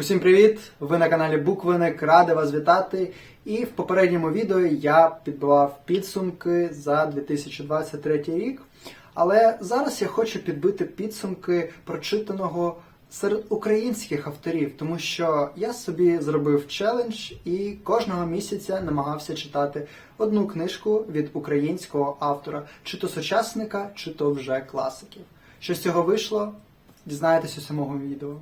Усім привіт! Ви на каналі Буквиник, радий вас вітати. І в попередньому відео я підбивав підсумки за 2023 рік. Але зараз я хочу підбити підсумки прочитаного серед українських авторів, тому що я собі зробив челендж і кожного місяця намагався читати одну книжку від українського автора, чи то сучасника, чи то вже класиків. Що з цього вийшло, дізнаєтесь у самому відео.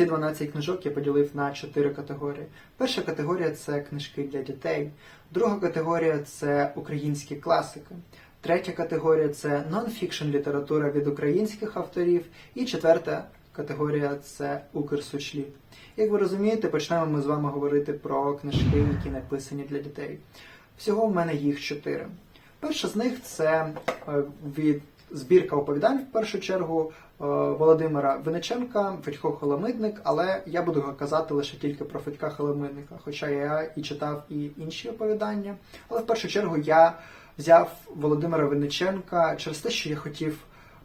Ці 12 книжок я поділив на 4 категорії. Перша категорія це книжки для дітей, друга категорія це українські класики, третя категорія це нон-фікшн література від українських авторів, і четверта категорія це Укрсучліт. Як ви розумієте, почнемо ми з вами говорити про книжки, які написані для дітей. Всього в мене їх чотири. Перша з них це е, від збірка оповідань в першу чергу е, Володимира Виниченка, Федько Холомидник, але я буду казати лише тільки про Федька Холомидника, хоча я і читав і інші оповідання. Але в першу чергу я взяв Володимира Виниченка через те, що я хотів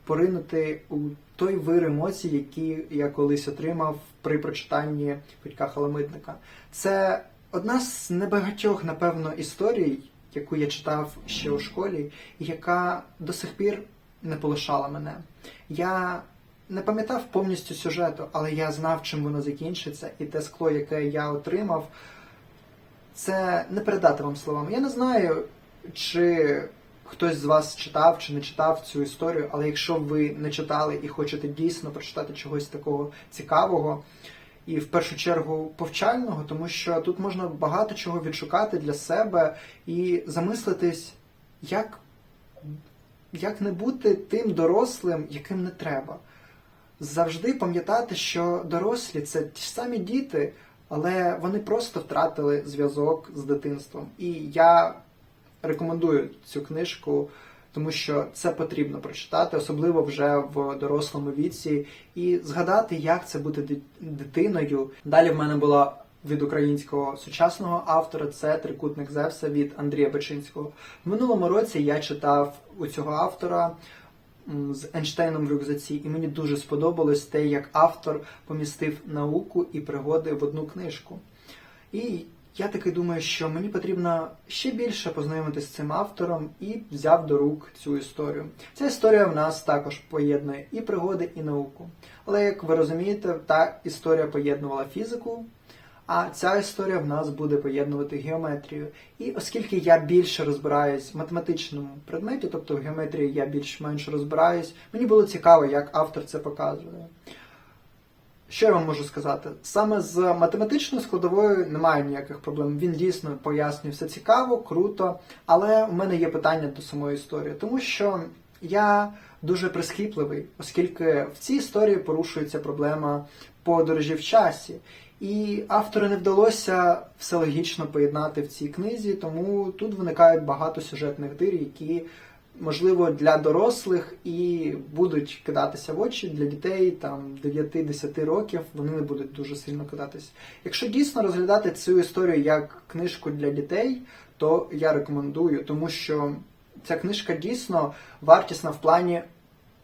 поринути у той вир емоцій, які я колись отримав при прочитанні Федька Холомидника. Це одна з небагатьох, напевно, історій, яку я читав ще у школі, яка до сих пір не полишала мене. Я не пам'ятав повністю сюжету, але я знав, чим воно закінчиться, і те скло, яке я отримав, це не передати вам словами. Я не знаю, чи хтось з вас читав чи не читав цю історію, але якщо ви не читали і хочете дійсно прочитати чогось такого цікавого. І в першу чергу повчального, тому що тут можна багато чого відшукати для себе і замислитись, як як не бути тим дорослим, яким не треба. Завжди пам'ятати, що дорослі це ті ж самі діти, але вони просто втратили зв'язок з дитинством. І я рекомендую цю книжку, тому що це потрібно прочитати, особливо вже в дорослому віці, і згадати, як це бути дитиною. Далі в мене була від українського сучасного автора це Трикутник Зевса від Андрія Бачинського. В минулому році я читав у цього автора з Ейнштейном в рюкзаці, і мені дуже сподобалось те, як автор помістив науку і пригоди в одну книжку. І я таки думаю, що мені потрібно ще більше познайомитися з цим автором і взяв до рук цю історію. Ця історія в нас також поєднує і пригоди, і науку. Але як ви розумієте, та історія поєднувала фізику. А ця історія в нас буде поєднувати геометрію. І оскільки я більше розбираюсь в математичному предметі, тобто в геометрії я більш-менш розбираюсь, мені було цікаво, як автор це показує. Що я вам можу сказати? Саме з математичною складовою немає ніяких проблем. Він дійсно пояснює все цікаво, круто, але у мене є питання до самої історії, тому що я дуже прискіпливий, оскільки в цій історії порушується проблема подорожі в часі. І автору не вдалося все логічно поєднати в цій книзі, тому тут виникають багато сюжетних дир, які можливо для дорослих і будуть кидатися в очі для дітей там 9-10 років. Вони не будуть дуже сильно кидатися. Якщо дійсно розглядати цю історію як книжку для дітей, то я рекомендую, тому що ця книжка дійсно вартісна в плані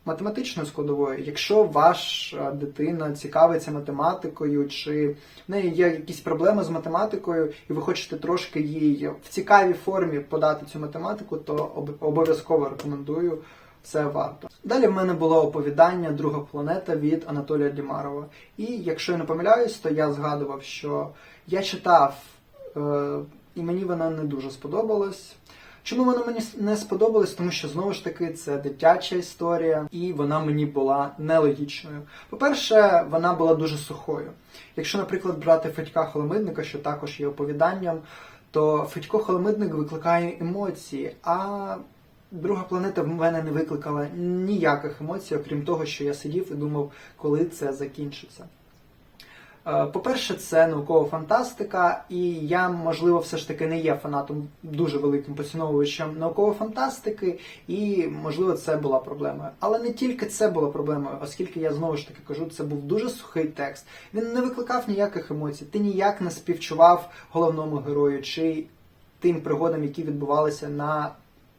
математичною складовою. Якщо ваша дитина цікавиться математикою, чи в неї є якісь проблеми з математикою, і ви хочете трошки їй в цікавій формі подати цю математику, то обов'язково рекомендую. Це варто. Далі в мене було оповідання Друга планета від Анатолія Дімарова. І якщо я не помиляюсь, то я згадував, що я читав, е, і мені вона не дуже сподобалась. Чому вона мені не сподобалась? Тому що знову ж таки це дитяча історія, і вона мені була нелогічною. По-перше, вона була дуже сухою. Якщо, наприклад, брати Федька Холомидника, що також є оповіданням, то Федько Холомидник викликає емоції, а друга планета в мене не викликала ніяких емоцій, окрім того, що я сидів і думав, коли це закінчиться. Е, По-перше, це наукова фантастика, і я, можливо, все ж таки не є фанатом дуже великим поціновувачем наукової фантастики, і, можливо, це була проблемою. Але не тільки це була проблемою, оскільки я знову ж таки кажу, це був дуже сухий текст. Він не викликав ніяких емоцій, ти ніяк не співчував головному герою чи тим пригодам, які відбувалися на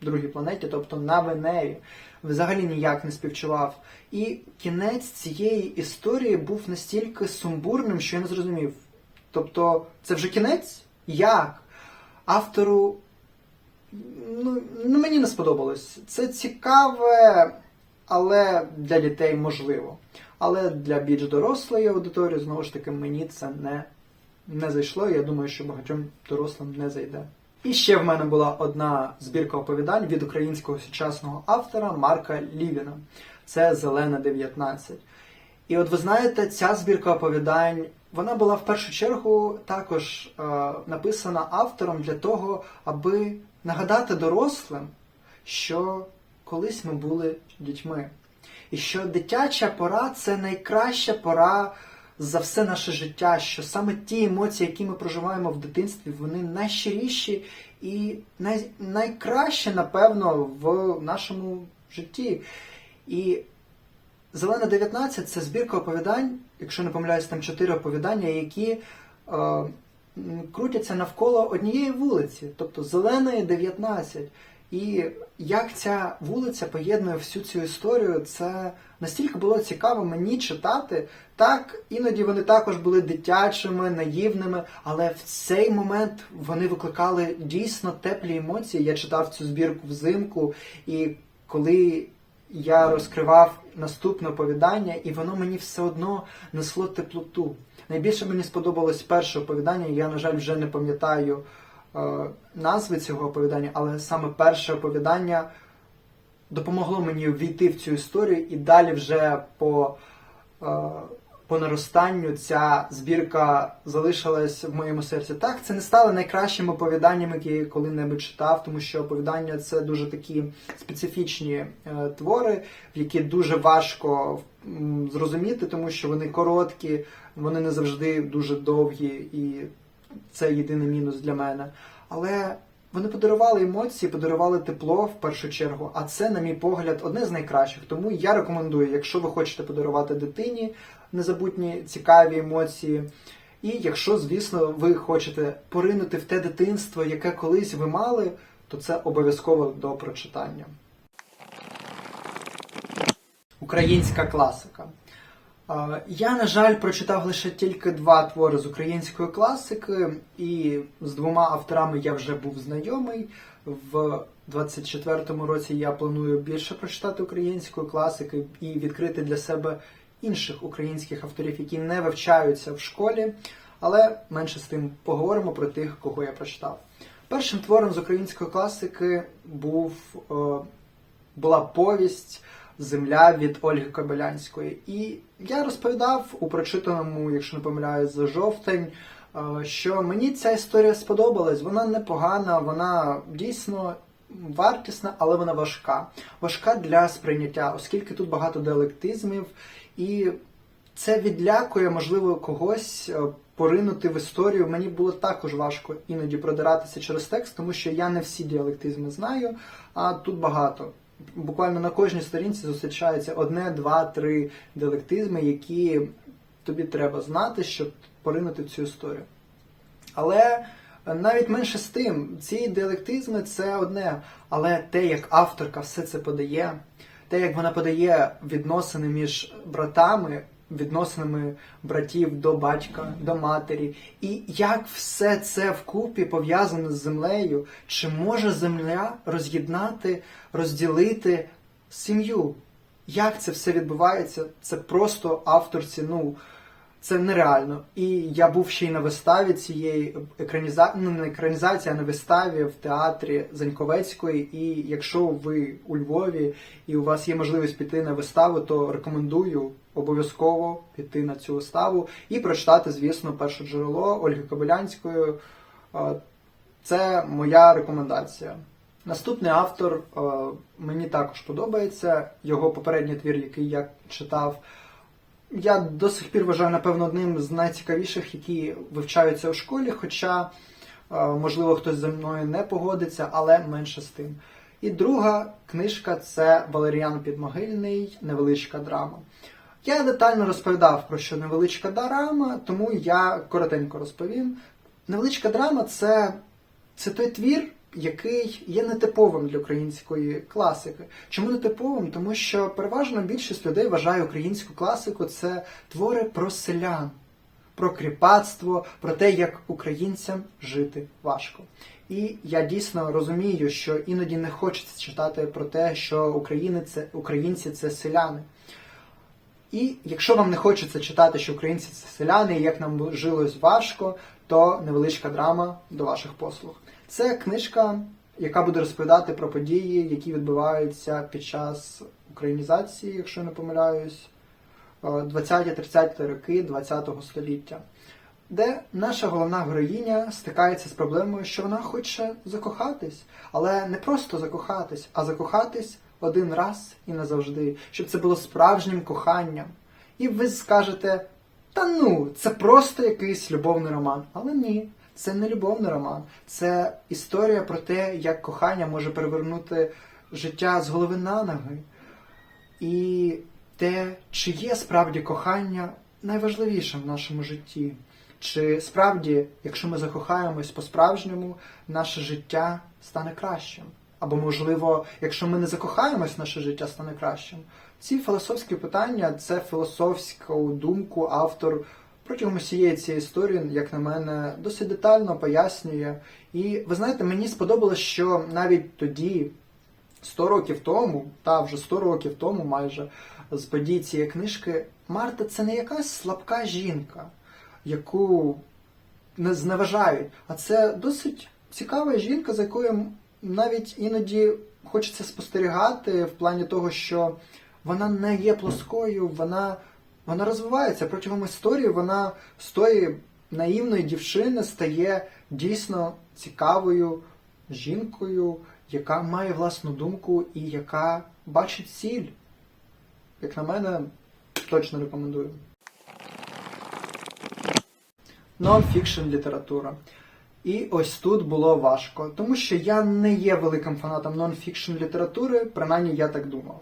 другій планеті, тобто на Венері. Взагалі ніяк не співчував. І кінець цієї історії був настільки сумбурним, що я не зрозумів. Тобто, це вже кінець? Як? Автору. Ну, ну мені не сподобалось. Це цікаве, але для дітей можливо. Але для більш дорослої аудиторії, знову ж таки, мені це не, не зайшло. Я думаю, що багатьом дорослим не зайде. І ще в мене була одна збірка оповідань від українського сучасного автора Марка Лівіна. Це Зелена 19. І от ви знаєте, ця збірка оповідань вона була в першу чергу також е, написана автором для того, аби нагадати дорослим, що колись ми були дітьми. І що дитяча пора це найкраща пора за все наше життя, що саме ті емоції, які ми проживаємо в дитинстві, вони найщиріші і най, найкраще, напевно, в нашому житті. І Зелена 19 це збірка оповідань, якщо не помиляюсь, там чотири оповідання, які е, крутяться навколо однієї вулиці, тобто Зеленої 19. І як ця вулиця поєднує всю цю історію, це настільки було цікаво мені читати. Так, іноді вони також були дитячими, наївними, але в цей момент вони викликали дійсно теплі емоції. Я читав цю збірку взимку, і коли я розкривав наступне оповідання, і воно мені все одно несло теплоту. Найбільше мені сподобалось перше оповідання, я, на жаль, вже не пам'ятаю е, назви цього оповідання, але саме перше оповідання допомогло мені ввійти в цю історію і далі вже по, е, по наростанню ця збірка залишилась в моєму серці. Так, це не стало найкращим оповіданням, яке я коли-небудь читав, тому що оповідання це дуже такі специфічні е, твори, в які дуже важко зрозуміти, тому що вони короткі, вони не завжди дуже довгі, і це єдиний мінус для мене. Але вони подарували емоції, подарували тепло в першу чергу, а це, на мій погляд, одне з найкращих. Тому я рекомендую, якщо ви хочете подарувати дитині незабутні цікаві емоції. І якщо, звісно, ви хочете поринути в те дитинство, яке колись ви мали, то це обов'язково до прочитання. Українська класика. Я, на жаль, прочитав лише тільки два твори з української класики, і з двома авторами я вже був знайомий. В 24-му році я планую більше прочитати української класики і відкрити для себе інших українських авторів, які не вивчаються в школі, але менше з тим поговоримо про тих, кого я прочитав. Першим твором з української класики був, е, була повість Земля від Ольги Кобилянської. І я розповідав у прочитаному, якщо не помиляюсь, за жовтень, е, що мені ця історія сподобалась. Вона непогана, вона дійсно вартісна, але вона важка. Важка для сприйняття, оскільки тут багато диалектизмів, і це відлякує, можливо, когось е, поринути в історію. Мені було також важко іноді продиратися через текст, тому що я не всі діалектизми знаю, а тут багато. Буквально на кожній сторінці зустрічаються одне, два, три діалектизми, які тобі треба знати, щоб поринути в цю історію. Але навіть менше з тим, ці діалектизми це одне, але те, як авторка все це подає, те, як вона подає відносини між братами, відносинами братів до батька, до матері, і як все це вкупі пов'язане з землею, чи може земля роз'єднати, розділити сім'ю? Як це все відбувається? Це просто авторці, ну. Це нереально. І я був ще й на виставі цієї екранізації, ну не екранізації, а на виставі в театрі Заньковецької. І якщо ви у Львові і у вас є можливість піти на виставу, то рекомендую обов'язково піти на цю виставу і прочитати, звісно, перше джерело Ольги Кобилянської. Це моя рекомендація. Наступний автор мені також подобається. Його попередній твір, який я читав. Я до сих пір вважаю, напевно, одним з найцікавіших, які вивчаються у школі, хоча, е, можливо, хтось зі мною не погодиться, але менше з тим. І друга книжка це Валеріан Підмогильний, невеличка драма. Я детально розповідав про що невеличка драма, тому я коротенько розповім. Невеличка драма це, це той твір, який є нетиповим для української класики. Чому нетиповим? Тому що переважно більшість людей вважає українську класику це твори про селян, про кріпацтво, про те, як українцям жити важко. І я дійсно розумію, що іноді не хочеться читати про те, що це, українці це селяни. І якщо вам не хочеться читати, що українці це селяни, і як нам жилось важко, то невеличка драма до ваших послуг. Це книжка, яка буде розповідати про події, які відбуваються під час українізації, якщо не помиляюсь, 20-30 роки ХХ століття, де наша головна героїня стикається з проблемою, що вона хоче закохатись, але не просто закохатись, а закохатись один раз і назавжди, щоб це було справжнім коханням. І ви скажете, та ну, це просто якийсь любовний роман. Але ні, це не любовний роман. Це історія про те, як кохання може перевернути життя з голови на ноги. І те, чи є справді кохання найважливішим в нашому житті. Чи справді, якщо ми закохаємось по-справжньому, наше життя стане кращим? Або, можливо, якщо ми не закохаємось, наше життя стане кращим. Ці філософські питання це філософську думку автор протягом усієї цієї історії, як на мене, досить детально пояснює. І ви знаєте, мені сподобалось, що навіть тоді, 100 років тому, та вже 100 років тому, майже з подій цієї книжки, Марта це не якась слабка жінка, яку не зневажають, а це досить цікава жінка, за якою навіть іноді хочеться спостерігати в плані того, що вона не є плоскою, вона, вона розвивається протягом історії. Вона з тої наївної дівчини стає дійсно цікавою жінкою, яка має власну думку і яка бачить ціль. Як на мене, точно рекомендую. Нон-фікшн література. І ось тут було важко, тому що я не є великим фанатом нон-фікшн літератури, принаймні я так думав.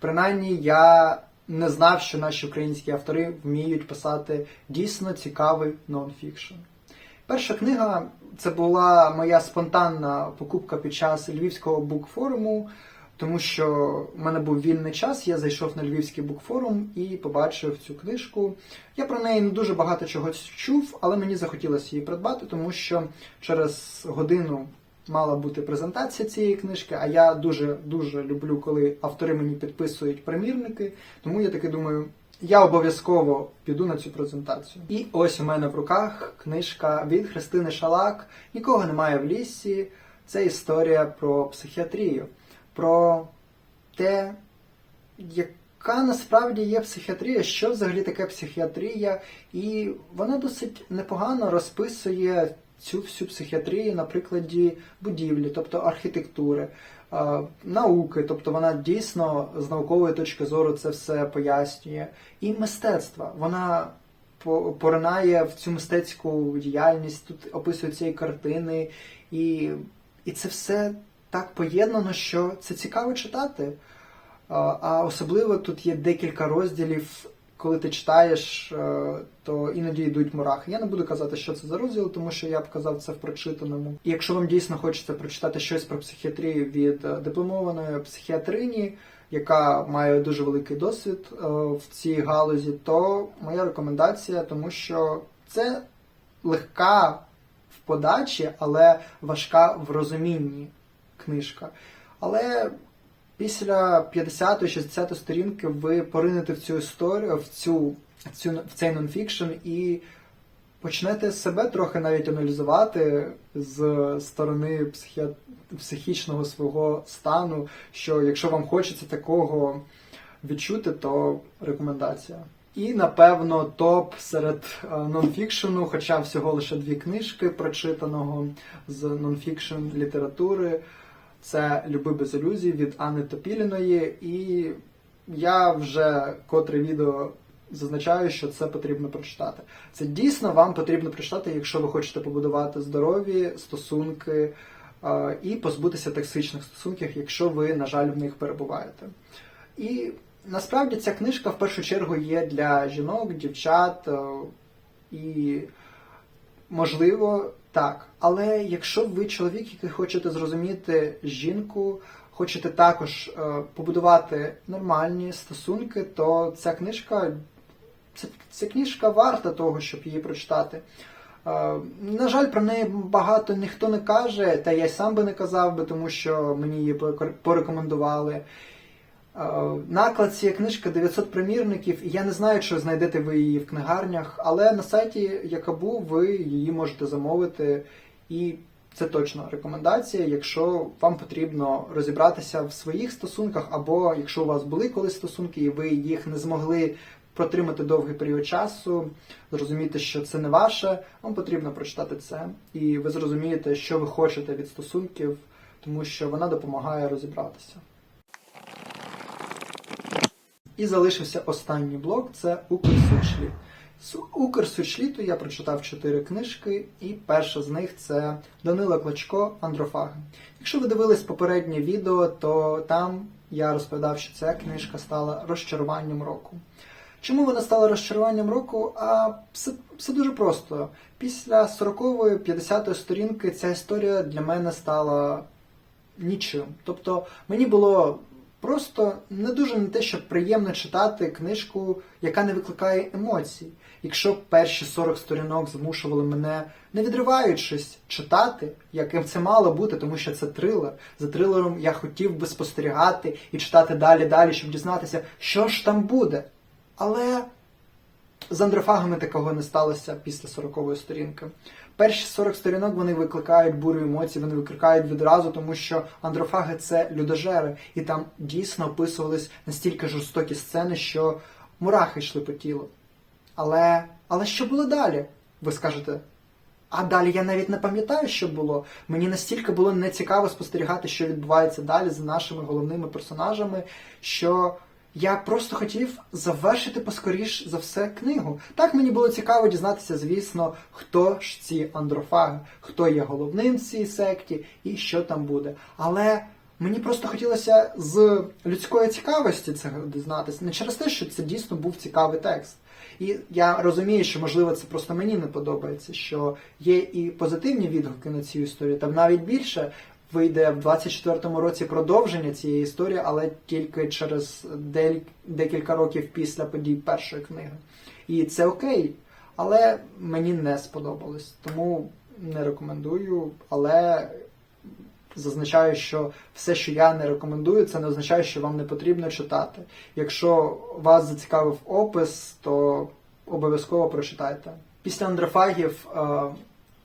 Принаймні я не знав, що наші українські автори вміють писати дійсно цікавий нон-фікшн. Перша книга це була моя спонтанна покупка під час Львівського букфоруму, тому що в мене був вільний час, я зайшов на Львівський букфорум і побачив цю книжку. Я про неї не дуже багато чого чув, але мені захотілося її придбати, тому що через годину мала бути презентація цієї книжки, а я дуже-дуже люблю, коли автори мені підписують примірники, тому я таки думаю. Я обов'язково піду на цю презентацію. І ось у мене в руках книжка від Христини Шалак Нікого немає в лісі. Це історія про психіатрію, про те, яка насправді є психіатрія, що взагалі таке психіатрія, і вона досить непогано розписує цю всю психіатрію на прикладі будівлі, тобто архітектури, науки, тобто вона дійсно з наукової точки зору це все пояснює, і мистецтва. Вона поринає в цю мистецьку діяльність, тут описуються і картини, і, і це все так поєднано, що це цікаво читати. А особливо тут є декілька розділів, коли ти читаєш, е, то іноді йдуть мурахи. Я не буду казати, що це за розділ, тому що я б казав це в прочитаному. І якщо вам дійсно хочеться прочитати щось про психіатрію від е, дипломованої психіатрині, яка має дуже великий досвід е, в цій галузі, то моя рекомендація, тому що це легка в подачі, але важка в розумінні книжка. Але після 50-60 сторінки ви поринете в цю історію, в цю, в цю в цей нонфікшн і почнете себе трохи навіть аналізувати з сторони психі... психічного свого стану, що якщо вам хочеться такого відчути, то рекомендація. І, напевно, топ серед е, нонфікшену, хоча всього лише дві книжки прочитаного з нонфікшн літератури. Це Люби без ілюзій від Анни Топіліної, і я вже котре відео зазначаю, що це потрібно прочитати. Це дійсно вам потрібно прочитати, якщо ви хочете побудувати здорові стосунки і позбутися токсичних стосунків, якщо ви, на жаль, в них перебуваєте. І насправді ця книжка в першу чергу є для жінок, дівчат і, можливо, Так, але якщо ви чоловік, який хочете зрозуміти жінку, хочете також е, побудувати нормальні стосунки, то ця книжка ця, ця книжка варта того, щоб її прочитати. Е, на жаль, про неї багато ніхто не каже, та я й сам би не казав би, тому що мені її порекомендували. Е, Наклад цієї книжки 900 примірників, і я не знаю, чи знайдете ви її в книгарнях, але на сайті Якабу ви її можете замовити, і це точно рекомендація, якщо вам потрібно розібратися в своїх стосунках, або якщо у вас були колись стосунки, і ви їх не змогли протримати довгий період часу, зрозуміти, що це не ваше, вам потрібно прочитати це, і ви зрозумієте, що ви хочете від стосунків, тому що вона допомагає розібратися. І залишився останній блок це Укрсучліт. З Укрсучліту я прочитав чотири книжки, і перша з них це Данила Клочко Андрофаги. Якщо ви дивились попереднє відео, то там я розповідав, що ця книжка стала розчаруванням року. Чому вона стала розчаруванням року? А все, все дуже просто. Після 40-ї, 50-ї сторінки ця історія для мене стала нічим. Тобто мені було просто не дуже не те, що приємно читати книжку, яка не викликає емоцій. Якщо перші 40 сторінок змушували мене, не відриваючись, читати, яким це мало бути, тому що це трилер. За трилером я хотів би спостерігати і читати далі, далі, щоб дізнатися, що ж там буде. Але з андрофагами такого не сталося після 40-ї сторінки. Перші 40 сторінок вони викликають бурю емоцій, вони викликають відразу, тому що андрофаги це людожери, і там дійсно описувались настільки жорстокі сцени, що мурахи йшли по тілу. Але, але що було далі? Ви скажете. А далі я навіть не пам'ятаю, що було. Мені настільки було нецікаво спостерігати, що відбувається далі з нашими головними персонажами, що я просто хотів завершити поскоріш за все книгу. Так мені було цікаво дізнатися, звісно, хто ж ці андрофаги, хто є головним в цій секті і що там буде. Але мені просто хотілося з людської цікавості це дізнатися, не через те, що це дійсно був цікавий текст. І я розумію, що можливо це просто мені не подобається, що є і позитивні відгуки на цю історію, там навіть більше вийде в 24-му році продовження цієї історії, але тільки через декілька років після подій першої книги. І це окей, але мені не сподобалось, тому не рекомендую, але зазначаю, що все, що я не рекомендую, це не означає, що вам не потрібно читати. Якщо вас зацікавив опис, то обов'язково прочитайте. Після андрофагів е,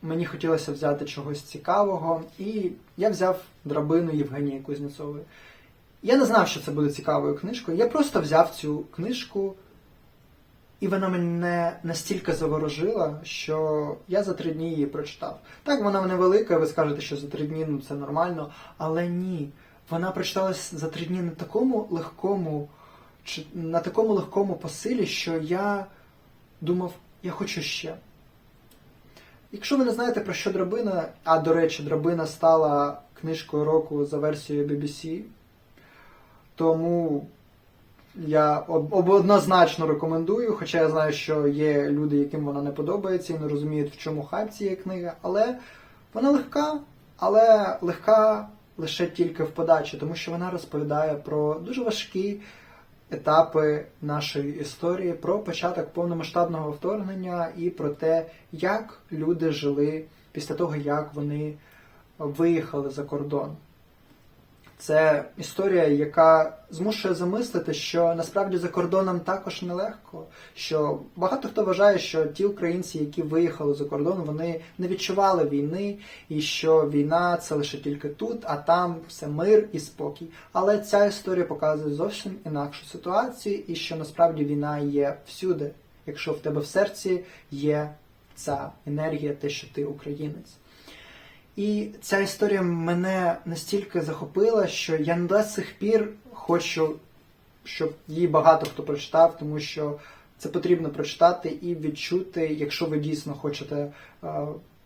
мені хотілося взяти чогось цікавого, і я взяв драбину Євгенії Кузнєцової. Я не знав, що це буде цікавою книжкою. Я просто взяв цю книжку, і вона мене настільки заворожила, що я за три дні її прочитав. Так, вона невелика, ви скажете, що за три дні ну, це нормально, але ні. Вона прочиталась за три дні на такому легкому, чи- на такому легкому посилі, що я думав, я хочу ще. Якщо ви не знаєте про що драбина, а до речі, драбина стала книжкою року за версією BBC, тому я об- однозначно рекомендую, хоча я знаю, що є люди, яким вона не подобається і не розуміють, в чому хайп цієї книги, але вона легка, але легка лише тільки в подачі, тому що вона розповідає про дуже важкі етапи нашої історії, про початок повномасштабного вторгнення і про те, як люди жили після того, як вони виїхали за кордон. Це історія, яка змушує замислити, що насправді за кордоном також нелегко. Що багато хто вважає, що ті українці, які виїхали за кордон, вони не відчували війни, і що війна це лише тільки тут, а там все мир і спокій. Але ця історія показує зовсім інакшу ситуацію, і що насправді війна є всюди, якщо в тебе в серці є ця енергія, те, що ти українець. І ця історія мене настільки захопила, що я до сих пір хочу, щоб її багато хто прочитав, тому що це потрібно прочитати і відчути, якщо ви дійсно хочете е,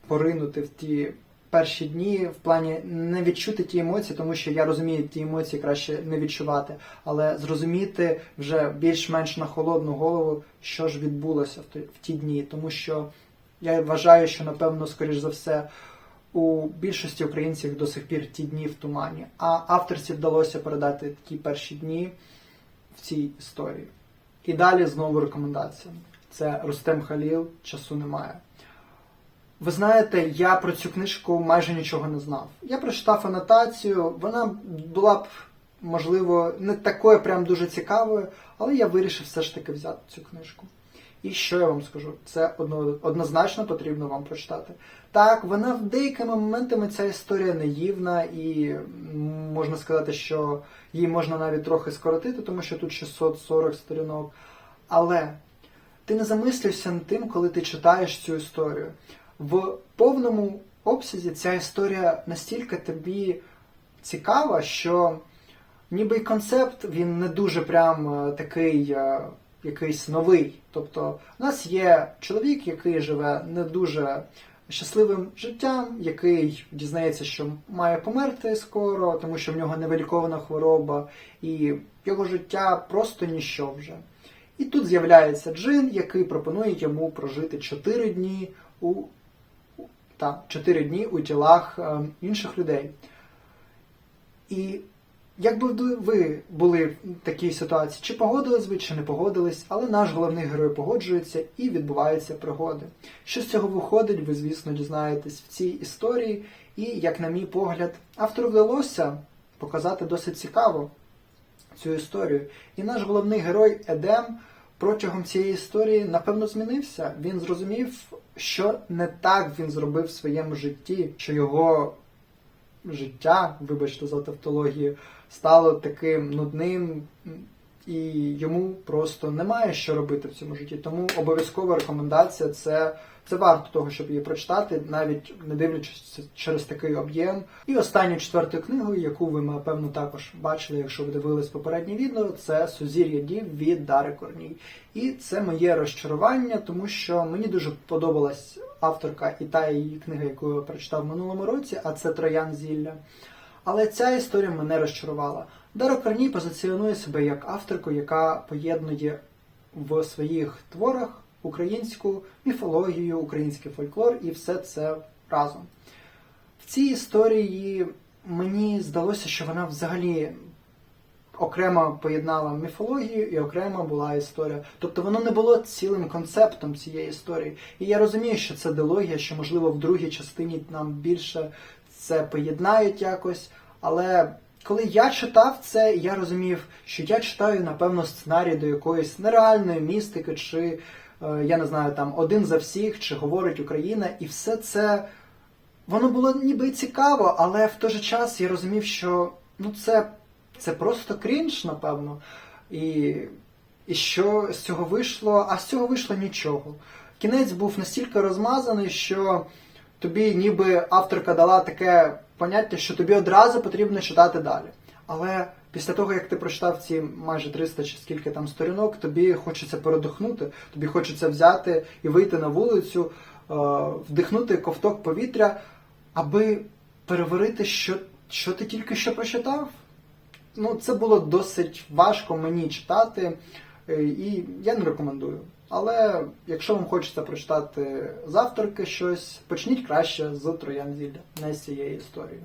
поринути в ті перші дні, в плані не відчути ті емоції, тому що я розумію, ті емоції краще не відчувати, але зрозуміти вже більш-менш на холодну голову, що ж відбулося в ті- в ті дні, тому що Я вважаю, що напевно, скоріш за все, у більшості українців до сих пір ті дні в тумані. А авторці вдалося передати такі перші дні в цій історії. І далі знову рекомендація. Це Рустем Халіл, часу немає. Ви знаєте, я про цю книжку майже нічого не знав. Я прочитав анотацію, вона була б, можливо, не такою прям дуже цікавою, але я вирішив все ж таки взяти цю книжку. І що я вам скажу? Це одно, однозначно потрібно вам прочитати. Так, вона в деякими моментами ця історія наївна, і можна сказати, що її можна навіть трохи скоротити, тому що тут 640 сторінок. Але ти не замислюєшся над тим, коли ти читаєш цю історію. В повному обсязі ця історія настільки тобі цікава, що ніби й концепт він не дуже прям е, такий е, якийсь новий. Тобто, у нас є чоловік, який живе не дуже щасливим життям, який дізнається, що має померти скоро, тому що в нього невилікована хвороба, і його життя просто ніщо вже. І тут з'являється джин, який пропонує йому прожити 4 дні у та, 4 дні у тілах е, інших людей. І якби ви були в такій ситуації, чи погодились ви, чи не погодились, але наш головний герой погоджується і відбуваються пригоди. Що з цього виходить, ви, звісно, дізнаєтесь в цій історії, і, як на мій погляд, автору вдалося показати досить цікаво цю історію. І наш головний герой Едем протягом цієї історії напевно змінився. Він зрозумів, що не так він зробив в своєму житті, що його життя, вибачте за тавтологію, стало таким нудним, і йому просто немає що робити в цьому житті. Тому обов'язкова рекомендація це, це варто того, щоб її прочитати, навіть не дивлячись через такий об'єм. І останню четверту книгу, яку ви, напевно, також бачили, якщо ви дивились попереднє відео, це Сузір'я дів від Дари Корній. І це моє розчарування, тому що мені дуже подобалась авторка і та її книга, яку я прочитав в минулому році, а це Троян Зілля. Але ця історія мене розчарувала. Дара Корній позиціонує себе як авторку, яка поєднує в своїх творах українську міфологію, український фольклор і все це разом. В цій історії мені здалося, що вона взагалі окремо поєднала міфологію і окремо була історія. Тобто воно не було цілим концептом цієї історії. І я розумію, що це дилогія, що, можливо, в другій частині нам більше це поєднають якось. Але коли я читав це, я розумів, що я читаю, напевно, сценарій до якоїсь нереальної містики, чи е, я не знаю, там один за всіх, чи говорить Україна, і все це воно було ніби цікаво, але в той же час я розумів, що ну це, це просто крінж, напевно. І, і що з цього вийшло? А з цього вийшло нічого. Кінець був настільки розмазаний, що тобі ніби авторка дала таке поняття, що тобі одразу потрібно читати далі. Але після того, як ти прочитав ці майже 300 чи скільки там сторінок, тобі хочеться передохнути, тобі хочеться взяти і вийти на вулицю, е, вдихнути ковток повітря, аби переварити, що, що ти тільки що прочитав. Ну, це було досить важко мені читати, е, і я не рекомендую. Але якщо вам хочеться прочитати з авторки щось, почніть краще з Троян Зілля, не з цієї історії.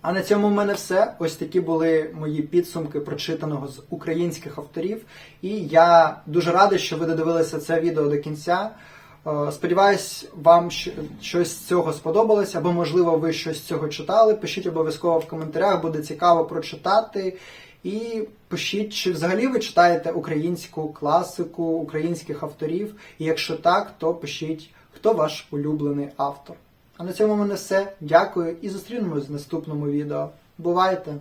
А на цьому в мене все. Ось такі були мої підсумки прочитаного з українських авторів. І я дуже радий, що ви додивилися це відео до кінця. Е, Сподіваюсь, вам щось з цього сподобалось, або, можливо, ви щось з цього читали. Пишіть обов'язково в коментарях, буде цікаво прочитати. І пишіть, чи взагалі ви читаєте українську класику, українських авторів. І якщо так, то пишіть, хто ваш улюблений автор. А на цьому в мене все. Дякую і зустрінемось в наступному відео. Бувайте!